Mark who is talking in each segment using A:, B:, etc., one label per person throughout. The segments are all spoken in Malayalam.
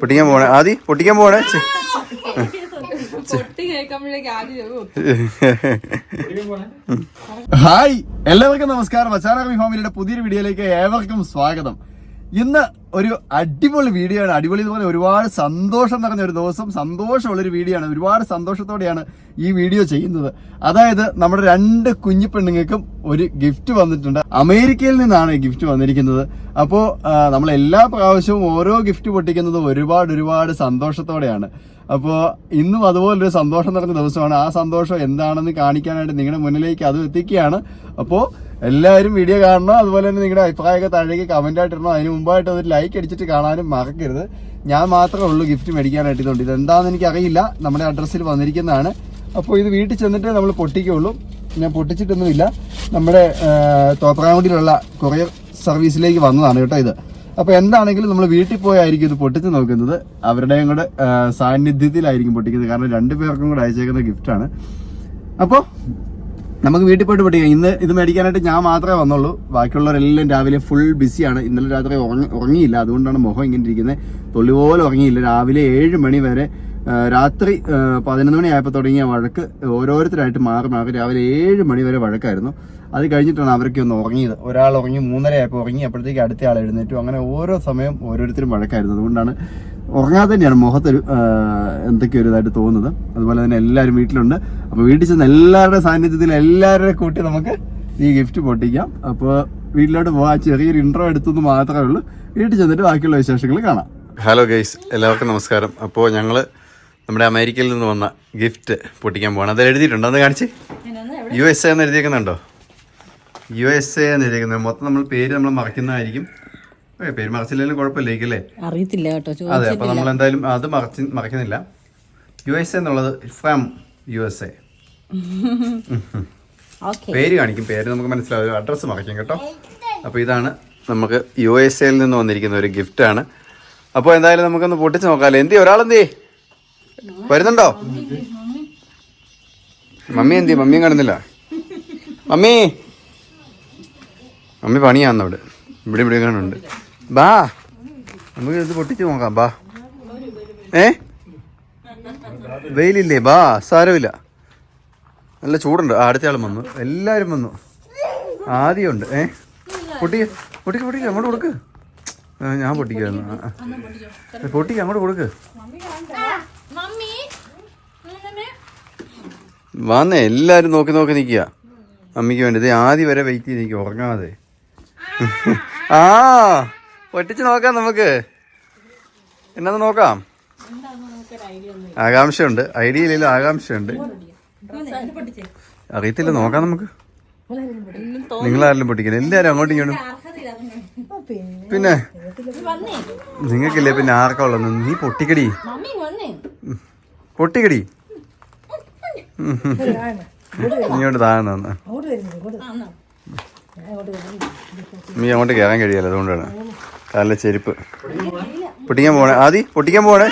A: പൊട്ടിക്കാൻ പോണേ. ആദി പൊട്ടിക്കാൻ പോണേ?
B: ഹായ് എല്ലാവർക്കും നമസ്കാരം. അച്ചാറാമി ഫാമിലിയുടെ പുതിയൊരു വീഡിയോയിലേക്ക് ഏവർക്കും സ്വാഗതം. ഇന്ന് ഒരു അടിപൊളി വീഡിയോ ആണ്. അടിപൊളി എന്ന് പറഞ്ഞാൽ ഒരുപാട് സന്തോഷം നിറഞ്ഞ ഒരു ദിവസം സന്തോഷമുള്ളൊരു വീഡിയോ ആണ്. ഒരുപാട് സന്തോഷത്തോടെയാണ് ഈ വീഡിയോ ചെയ്യുന്നത്. അതായത് നമ്മുടെ രണ്ട് കുഞ്ഞു പെണ്ണുങ്ങൾക്കും ഒരു ഗിഫ്റ്റ് വന്നിട്ടുണ്ട്. അമേരിക്കയിൽ നിന്നാണ് ഈ ഗിഫ്റ്റ് വന്നിരിക്കുന്നത്. അപ്പോൾ നമ്മൾ എല്ലാ പ്രാവശ്യവും ഓരോ ഗിഫ്റ്റ് പൊട്ടിക്കുന്നത് ഒരുപാട് ഒരുപാട് സന്തോഷത്തോടെയാണ്. അപ്പോൾ ഇന്നും അതുപോലൊരു സന്തോഷം നിറഞ്ഞ ദിവസമാണ്. ആ സന്തോഷം എന്താണെന്ന് കാണിക്കാനായിട്ട് നിങ്ങളുടെ മുന്നിലേക്ക് അത് എത്തിക്കുകയാണ്. അപ്പോൾ എല്ലാവരും വീഡിയോ കാണണം. അതുപോലെ തന്നെ നിങ്ങളുടെ അഭിപ്രായമൊക്കെ താഴേക്ക് കമന്റ് ആയിട്ട് ഇടണം അതിന് മുമ്പായിട്ട് ഒരു ലൈക്ക് അടിച്ചിട്ട് കാണാനും മറക്കരുത്. ഞാൻ മാത്രമേ ഉള്ളൂ ഗിഫ്റ്റ് മേടിക്കാനായിട്ട് ഇതുണ്ട് ഇതെന്താണെന്ന് എനിക്ക് അറിയില്ല നമ്മുടെ അഡ്രസ്സിൽ വന്നിരിക്കുന്നതാണ്. അപ്പോൾ ഇത് വീട്ടിൽ ചെന്നിട്ട് നമ്മൾ പൊട്ടിക്കുള്ളൂ ഞാൻ പൊട്ടിച്ചിട്ടൊന്നുമില്ല. നമ്മുടെ തോപ്രാങ്കുടിയിലുള്ള കൊറിയർ സർവീസിലേക്ക് വന്നതാണ് കേട്ടോ ഇത്. അപ്പൊ എന്താണെങ്കിലും നമ്മൾ വീട്ടിൽ പോയായിരിക്കും ഇത് പൊട്ടിച്ച് നോക്കുന്നത്. അവരുടെ കൂടെ സാന്നിധ്യത്തിലായിരിക്കും പൊട്ടിക്കുന്നത്. കാരണം രണ്ടു പേർക്കും കൂടെ അയച്ചേക്കുന്ന ഗിഫ്റ്റാണ് അപ്പോൾ നമുക്ക് വീട്ടിൽ പോയിട്ട് പൊട്ടിക്കാം. ഇന്ന് ഇത് മേടിക്കാനായിട്ട് ഞാൻ മാത്രമേ വന്നുള്ളൂ. ബാക്കിയുള്ളവരെല്ലാം രാവിലെ ഫുൾ ബിസിയാണ് ഇന്നലെ രാത്രി ഉറങ്ങി ഉറങ്ങിയില്ല. അതുകൊണ്ടാണ് മുഖം ഇങ്ങനെ ഇരിക്കുന്നത്. തൊള്ളി പോലെ ഉറങ്ങിയില്ല. രാവിലെ ഏഴ് മണി വരെ രാത്രി പതിനൊന്ന് മണി ആയപ്പോൾ തുടങ്ങിയ വഴക്ക് ഓരോരുത്തരായിട്ട് മാറി മാറി രാവിലെ ഏഴ് മണി വരെ വഴക്കായിരുന്നു. അത് കഴിഞ്ഞിട്ടാണ് അവരൊക്കെ ഒന്ന് ഉറങ്ങിയത്. ഒരാൾ ഉറങ്ങി മൂന്നരയായപ്പോൾ ഉറങ്ങി അപ്പോഴത്തേക്ക് അടുത്ത ആൾ എഴുന്നേറ്റു. അങ്ങനെ ഓരോ സമയം ഓരോരുത്തരും വഴക്കായിരുന്നു. അതുകൊണ്ടാണ് ഉറങ്ങാതെ തന്നെയാണ് മുഖത്തൊരു എന്തൊക്കെയോ ഒരു ഇതായിട്ട് തോന്നുന്നത്. അതുപോലെ തന്നെ എല്ലാവരും വീട്ടിലുണ്ട്. അപ്പോൾ വീട്ടിൽ ചെന്ന് എല്ലാവരുടെ സാന്നിധ്യത്തിൽ എല്ലാവരുടെ കൂട്ടി നമുക്ക് ഈ ഗിഫ്റ്റ് പൊട്ടിക്കാം. അപ്പോൾ വീട്ടിലോട്ട് പോകാൻ ചെറിയൊരു ഇൻട്രോ എടുത്തെന്ന് മാത്രമേ ഉള്ളൂ. വീട്ടിൽ ചെന്നിട്ട് ബാക്കിയുള്ള വിശേഷങ്ങൾ കാണാം.
A: ഹലോ ഗൈസ് എല്ലാവർക്കും നമസ്കാരം. അപ്പോൾ ഞങ്ങൾ നമ്മുടെ അമേരിക്കയിൽ നിന്ന് വന്ന ഗിഫ്റ്റ് പൊട്ടിക്കാൻ പോകണം അത് എഴുതിയിട്ടുണ്ടോ? അത് കാണിച്ച്. യു എസ് എ എന്ന് എഴുതിയേക്കുന്നുണ്ടോ? യു എസ് എ എന്ന് എഴുതിയേക്കുന്നത് മൊത്തം നമ്മൾ പേര് നമ്മൾ മറക്കുന്നതായിരിക്കും പേര് മറച്ചില്ലെങ്കിലും കുഴപ്പമില്ലായിരിക്കും അല്ലേ?
C: അറിയത്തില്ല കേട്ടോ
A: അതെ അപ്പോൾ നമ്മൾ എന്തായാലും അത് മറച്ച് മറക്കുന്നില്ല യു എസ് എ എന്നുള്ളത് ഫ്രം യു എസ് എ പേര് കാണിക്കും. പേര് നമുക്ക് മനസ്സിലാവും. അഡ്രസ്സ് മറക്കും കേട്ടോ. അപ്പോൾ ഇതാണ് നമുക്ക് യു എസ് എയിൽ നിന്ന് വന്നിരിക്കുന്ന ഒരു ഗിഫ്റ്റാണ്. അപ്പോൾ എന്തായാലും നമുക്കൊന്ന് പൊട്ടിച്ച് നോക്കാമല്ലോ എന്തേ ഒരാളെന്തേ വരുന്നുണ്ടോ? മമ്മി എന്തി? മമ്മിയും കാണുന്നില്ല മമ്മി. മമ്മി പണിയാന്ന് അവിടെ. ഇവിടെ ഇവിടെ കാണുന്നുണ്ട് ബാ. നമുക്ക് ഇത് പൊട്ടിച്ചു നോക്കാം. ബാ. ഏ? വെയിലില്ലേ? ബാ സാരമില്ല. നല്ല ചൂടുണ്ട്. ആ, അടുത്ത ആളും വന്നു. എല്ലാവരും വന്നു. ആദ്യമുണ്ട് ഏ? പൊട്ടി പൊട്ടിക്ക പൊട്ടിക്ക. അങ്ങോട്ട് കൊടുക്ക്. ഞാൻ പൊട്ടിക്കായിരുന്നു. പൊട്ടിക്ക അങ്ങോട്ട് കൊടുക്ക്. വന്നേ എല്ലാരും നോക്കി നോക്കി നിൽക്കുക. അമ്മയ്ക്ക് വേണ്ടി. ഇത് ആദ്യം വരെ വെയിറ്റ് ചെയ്ത് നിൽക്കുക ഉറങ്ങാതെ. ആ. പൊട്ടിച്ച് നോക്കാം നമുക്ക്. എന്നാന്ന് നോക്കാം? ആകാംക്ഷയുണ്ട്. ഐഡിയ ഇല്ലല്ലോ ആകാംക്ഷയുണ്ട്. അറിയത്തില്ല നോക്കാം നമുക്ക്. നിങ്ങളാരെല്ലാം പൊട്ടിക്കില്ല? എല്ലാരും അങ്ങോട്ടും ഇങ്ങോട്ടും. പിന്നെ? നിങ്ങൾക്കില്ലേ പിന്നെ ആർക്കാ ഉള്ളത് നീ പൊട്ടിക്കടി. പൊട്ടിക്കടി. ഇങ്ങോട്ട് താഴ്ന്ന നീ അങ്ങോട്ട് കയറാൻ കഴിയല്ല അതുകൊണ്ടാണ്. കാലിലെ ചെരുപ്പ്. പൊട്ടിക്കാൻ പോണേ. ആദി പൊട്ടിക്കാൻ പോണേ.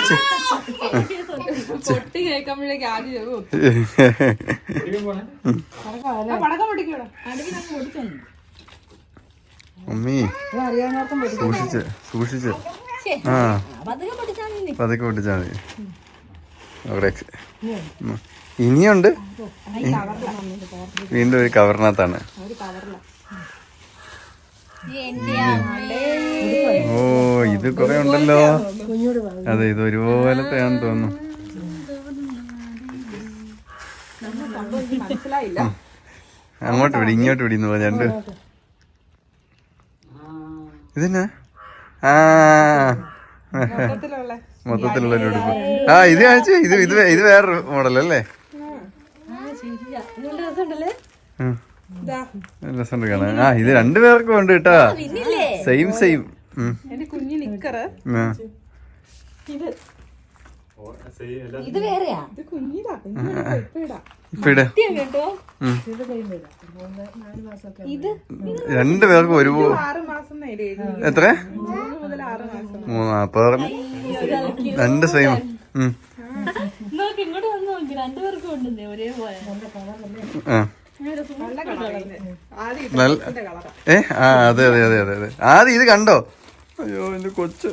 A: സൂക്ഷിച്ച് സൂക്ഷിച്ച്. ആ. പതുക്കെ പൊട്ടിച്ചാൽ മതി. ഇനിയുണ്ട്. വീണ്ടും ഒരു കവറിനകത്താണ്. ഓ ഇത് കുറെ ഉണ്ടല്ലോ. അതെ ഇത് ഒരുപോലത്തെയാണെന്ന് തോന്നുന്നു. അങ്ങോട്ട് വിടി ഇങ്ങോട്ട് വിടി എന്ന് പറഞ്ഞ രണ്ട്. ഇതെന്നാ? ആ.
C: മൊത്തത്തിലുള്ള
A: ഒരു ഉടുപ്പ് ആ ഇത് കാണിച്ചു. ഇത് ഇത് ഇത് വേറൊരു മോഡൽ അല്ലേ? രസമുണ്ട് കാണാൻ. ആ ഇത് രണ്ടുപേർക്കും ഉണ്ട് കേട്ടാ. സെയിം സെയിം
C: എന്റെ കുഞ്ഞു നിക്കറ്.
D: ഇത്. വേറെയാ?
A: രണ്ടുപേർക്കും ഒരു
C: ആറ് മാസം നേരെ
A: എത്ര?
C: മൂന്ന് മുതൽ ആറ് മാസം
A: മൂന്ന് അപ്പൊ രണ്ട് സെയിം
D: നോക്ക് ഇങ്ങോട്ട് വന്ന് നോക്കി. രണ്ടുപേർക്കും ഉണ്ടെന്നേ ഒരേപോലെ.
A: ആ.
C: നല്ല കളറാണ് ആദ്യം
A: നല്ല
C: ഇതിന്റെ
A: ഏ ആ അതെ അതെ അതെ അതെ അതെ. ആദ്യം ഇത് കണ്ടോ?
B: അയ്യോ എന്റെ കൊച്ച്.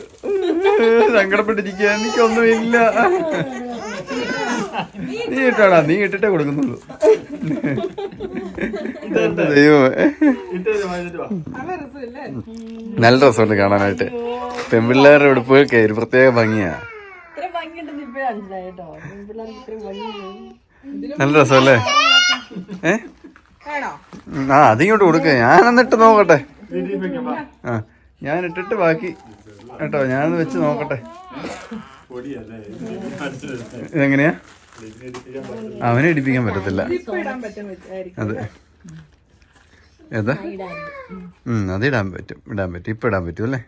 B: സങ്കടപ്പെട്ടിരിക്കുക എനിക്കൊന്നുമില്ല നീ ഇട്ടാടാ നീ ഇട്ടിട്ടേ കൊടുക്കുന്നുള്ളൂ.
C: നല്ല രസമില്ലേ?
B: നല്ല രസമുണ്ട് കാണാനായിട്ട്. പെൺപിള്ളേരുടെ ഉടുപ്പുകൾക്ക് ഒരു പ്രത്യേക ഭംഗിയാ. നല്ല രസമല്ലേ? ഏ? ആ അതിങ്ങോട്ട് കൊടുക്ക. ഞാൻ എന്നിട്ട് നോക്കട്ടെ ആ ഞാൻ ഇട്ടിട്ട് ബാക്കി. കേട്ടോ ഞാനത് വെച്ച് നോക്കട്ടെ. ഇതെങ്ങനെയാ? അവനെ ഇടിപ്പിക്കാൻ പറ്റത്തില്ല. അതെ. ഏതാ? ഉം അത് ഇടാൻ പറ്റും. ഇടാൻ പറ്റും. ഇപ്പൊ ഇടാൻ പറ്റും അല്ലേ?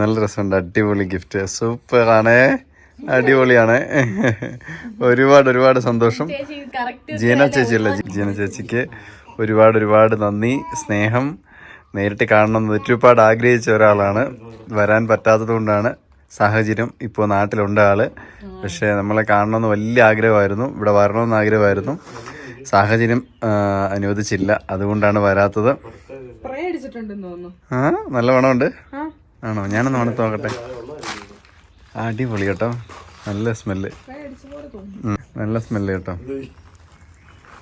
C: നല്ല രസമുണ്ട്.
B: അടിപൊളി ഗിഫ്റ്റ് സൂപ്പർ ആണേ അടിപൊളിയാണ്. ഒരുപാട് ഒരുപാട് സന്തോഷം.
A: ജീന ചേച്ചി അല്ല
B: ജീന ചേച്ചിയല്ല? ജീന ചേച്ചിക്ക് ഒരുപാട് ഒരുപാട് നന്ദി സ്നേഹം. നേരിട്ട് കാണണം എന്ന് ഒരുപാട് ആഗ്രഹിച്ച ഒരാളാണ്. വരാൻ പറ്റാത്തത് കൊണ്ടാണ്. സാഹചര്യം ഇപ്പോൾ നാട്ടിലുണ്ട് ആൾ. പക്ഷേ നമ്മളെ കാണണമെന്ന് വലിയ ആഗ്രഹമായിരുന്നു. ഇവിടെ വരണമെന്ന് ആഗ്രഹമായിരുന്നു. സാഹചര്യം അനുവദിച്ചില്ല. അതുകൊണ്ടാണ് വരാത്തത്. ആ നല്ല മണമുണ്ട്. ആണോ? ഞാനൊന്ന് മണത്ത് നോക്കട്ടെ. അടിപൊളി കേട്ടോ. നല്ല സ്മെല്ല്. നല്ല സ്മെല്ല് കേട്ടോ.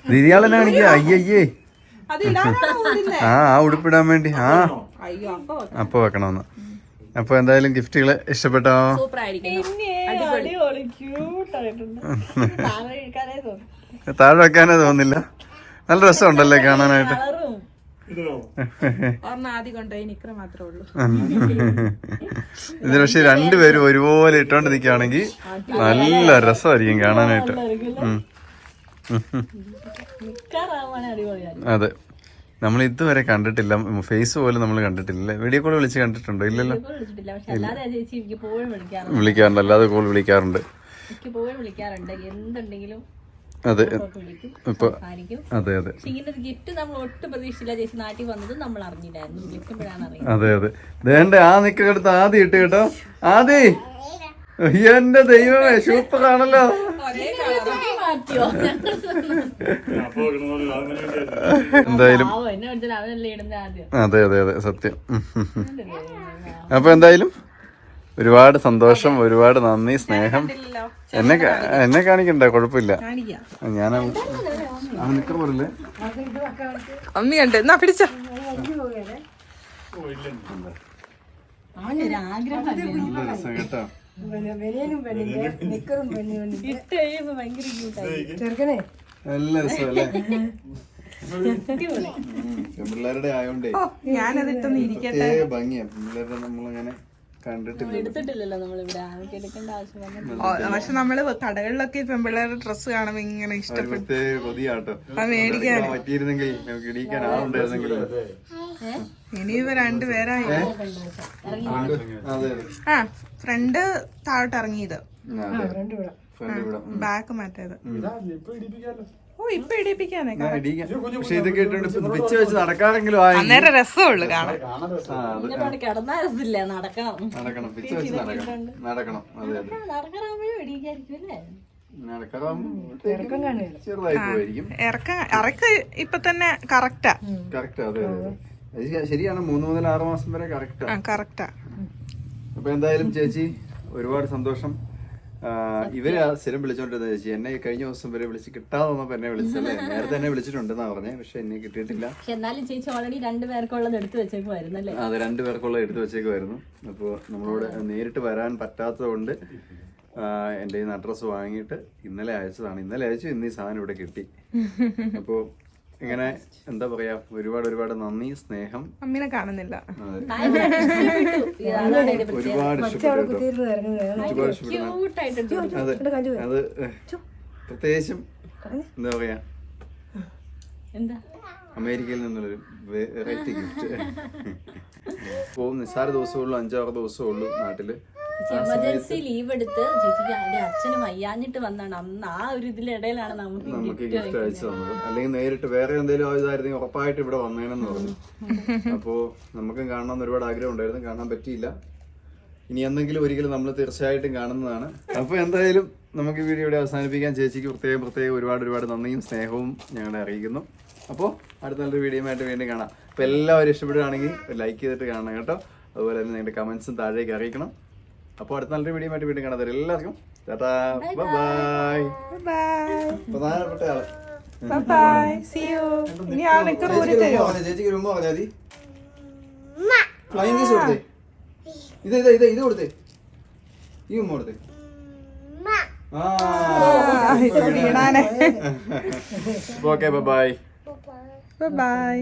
B: ദിദിയാളെന്നെ കാണിക്കുക അയ്യയ്യേ? ആ ആ ഉടുപ്പിടാൻ വേണ്ടി. ആ.
C: അപ്പൊ
B: വെക്കണമെന്ന്. അപ്പൊ എന്തായാലും ഗിഫ്റ്റുകൾ ഇഷ്ടപ്പെട്ടോ?
A: താഴെ
B: വെക്കാനേ തോന്നില്ല. നല്ല രസമുണ്ടല്ലേ കാണാനായിട്ട്? ഇത് പക്ഷെ രണ്ടുപേരും ഒരുപോലെ ഇട്ടോണ്ട് നിൽക്കുകയാണെങ്കിൽ നല്ല രസമായിരിക്കും കാണാനായിട്ട്. അതെ. നമ്മൾ ഇതുവരെ കണ്ടിട്ടില്ല. ഫേസ് പോലും നമ്മൾ കണ്ടിട്ടില്ല. വീഡിയോ കോൾ വിളിച്ച് കണ്ടിട്ടുണ്ടോ? ഇല്ലല്ലോ.
A: വിളിക്കാറുണ്ട്.
B: അല്ലാതെ കോൾ വിളിക്കാറുണ്ട്. അതെ. ഇപ്പൊ അതെ അതെ. അതെ അതെ. ദേണ്ട ആ നിക്കടുത്ത് ആദ്യം ഇട്ട് കേട്ടോ. ആദ്യ. എന്റെ ദൈവമേ സൂപ്പർ ആണല്ലോ.
A: മാറ്റിയോ
B: എന്തായാലും അതെ അതെ അതെ സത്യം. അപ്പൊ എന്തായാലും ഒരുപാട് സന്തോഷം ഒരുപാട് നന്ദി സ്നേഹം. എന്നെ എന്നെ കാണിക്കണ്ട കുഴപ്പമില്ല.
C: കാണിക്കാം.
B: ഞാൻ
C: അമ്മയുണ്ട് എന്നാ പിടിച്ച.
A: അവനൊരു ഇട്ട് കഴിയുമ്പോ ഭയങ്കര ക്യൂട്ടായി
B: നല്ല പിള്ളേരുടെ ആയോണ്ടേ.
C: ഞാനതിട്ടൊന്ന് ഇരിക്കട്ടെ.
B: ഭംഗിയാ. പിള്ളേരുടെ നമ്മളങ്ങനെ
A: എടുത്തിട്ടില്ലല്ലോ നമ്മളിവിടെ. ആൾക്ക് എടുക്കേണ്ട ആവശ്യം വന്നിട്ടില്ല.
C: ഓ, പക്ഷെ നമ്മൾ കടകളിലൊക്കെ പെമ്പിള്ളേരുടെ ഡ്രസ് കാണുമ്പോ ഇങ്ങനെ ഇഷ്ടപ്പെട്ടു. മേടിക്കാൻ.
B: പറ്റിയിരുന്നെങ്കിൽ നമുക്ക് ഇടിക്കാൻ ആളുണ്ടായിരുന്നെങ്കിൽ
C: ഇനി ഇവ രണ്ടുപേരായി ആ ഫ്രണ്ട് താഴോട്ട് ഇറങ്ങിയത്. ബാക്ക് മറ്റേത് ഓ ഇപ്പൊ ഇടിപ്പിക്കാനേ.
B: പക്ഷെ ഇത് കേട്ടോണ്ട് പിച്ച് വെച്ച് നടക്കാറെങ്കിലും ആയി.
C: അന്നേരം രസമുള്ളു കാണാൻ.
A: നടക്കണം.
B: നടക്കണം പിച്ച് വെച്ച് നടക്കണം. നടക്കണം അതെ അതെ.
A: നടക്കാറാകുമ്പോഴും ഇടിക്കായിരിക്കും അല്ലേ?
B: നടക്കാറാകുമ്പോ ചെറുതായി പോയിരിക്കും
C: ഇറക്ക ഇറക്ക ഇപ്പൊ തന്നെ കറക്റ്റാ.
B: കറക്റ്റാ അതെ അതെ അത്. ശ- ശരിയാണ് മൂന്ന് മുതൽ ആറ് മാസം വരെ കറക്റ്റാ.
C: കറക്റ്റാ.
B: അപ്പൊ എന്തായാലും ചേച്ചി ഒരുപാട് സന്തോഷം. ഇവർ ആ സ്ഥിരം വിളിച്ചോണ്ടിരുന്ന ചേച്ചി എന്നെ കഴിഞ്ഞ ദിവസം വരെ വിളിച്ച് കിട്ടാതെ വന്നപ്പോ എന്നെ വിളിച്ചല്ലേ നേരത്തെ എന്നെ വിളിച്ചിട്ടുണ്ടെന്നാ പറഞ്ഞേ പക്ഷെ എന്നെ കിട്ടിയിട്ടില്ല.
A: എന്നാലും ചേച്ചി ഓൾറെഡി രണ്ടു പേർക്കുള്ളത് എടുത്തു വെച്ചേക്കുമായിരുന്നു അല്ലേ?
B: അത് രണ്ടു പേർക്കുള്ള എടുത്തു വെച്ചേക്കുമായിരുന്നു അപ്പോൾ നമ്മളോട് നേരിട്ട് വരാൻ പറ്റാത്തതുകൊണ്ട് എന്റെ അഡ്രസ്സ് വാങ്ങിയിട്ട് ഇന്നലെ അയച്ചതാണ്. ഇന്നലെ അയച്ചു ഇന്ന് ഈ സാധനം ഇവിടെ കിട്ടി. അപ്പോൾ ഇങ്ങനെ എന്താ പറയാ ഒരുപാട് ഒരുപാട് നന്ദി സ്നേഹം.
C: അമ്മിനെ കാണുന്നില്ല.
B: ഒരുപാട് ഇഷ്ടപ്പെട്ടു. അതെ. അത്. പ്രത്യേകിച്ചും എന്താ പറയാ
A: എന്താ?
B: അമേരിക്കയിൽ നിന്നുള്ളൊരു വെറൈറ്റി ഗിഫ്റ്റ് പോകും. നിസ്സാര ദിവസമേ ഉള്ളൂ അഞ്ചാറ് ദിവസമേ ഉള്ളൂ നാട്ടിൽ.
A: എമർജൻസി ലീവ് എടുത്ത് ചേച്ചിക്ക് എന്റെ അച്ഛന് വയ്യാഞ്ഞിട്ട് വന്നാണ്. അന്ന് ആ ഒരു ഇതിലിടയിലാണ് നമുക്ക്
B: ഗിഫ്റ്റ് അയച്ചു തന്നത്. അല്ലെങ്കിൽ നേരിട്ട് വേറെ എന്തെങ്കിലും ആയതായിരുന്നെങ്കിൽ ഉറപ്പായിട്ട് ഇവിടെ വന്നേനെന്ന് പറഞ്ഞു. അപ്പോ നമുക്കും കാണണമെന്ന് ഒരുപാട് ആഗ്രഹം ഉണ്ടായിരുന്നു. കാണാൻ പറ്റിയില്ല. ഇനി എന്തെങ്കിലും ഒരിക്കലും നമ്മൾ തീർച്ചയായിട്ടും കാണുന്നതാണ്. അപ്പൊ എന്തായാലും നമുക്ക് ഈ വീഡിയോ ഇവിടെ അവസാനിപ്പിക്കാൻ ചേച്ചിക്ക് പ്രത്യേകം പ്രത്യേകം ഒരുപാട് ഒരുപാട് നന്ദിയും സ്നേഹവും ഞങ്ങളെ അറിയിക്കുന്നു. അപ്പോൾ അടുത്ത നല്ലൊരു വീഡിയോ ആയിട്ട് വീണ്ടും കാണാം. അപ്പോൾ എല്ലാവരും ഇഷ്ടപ്പെടുകയാണെങ്കിൽ ലൈക്ക് ചെയ്തിട്ട് കാണണം കേട്ടോ. അതുപോലെ തന്നെ നിങ്ങളുടെ കമൻസും താഴേക്ക് അറിയിക്കണം. അപ്പോൾ അടുത്ത നല്ലൊരു വീഡിയോ ആയിട്ട് വീണ്ടും കാണാം. എല്ലാവർക്കും ടാറ്റാ. ബൈ ബൈ
C: ബൈ
B: പ്രധാനപ്പെട്ട ആൾ.
C: ബൈ സി യു ഇനി ആ നിക്കർ ഊരി
B: ചേച്ചിക്ക് ഒരു
C: തരുമോ
B: ഉമ്മ പറഞ്ഞേ, ചേച്ചിക്ക് ഒരു ഉമ്മ പറഞ്ഞാൽ മതി ഫ്ലൈങ് കേസ് കൊടുത്തേ. ഇത് ഇത് ഇത് ഇത് കൊടുത്തേ. ഈ ഉമ്മ കൊടുത്തേ. ആ
C: ഇത്
B: ഓക്കെ ബൈ
C: ബൈ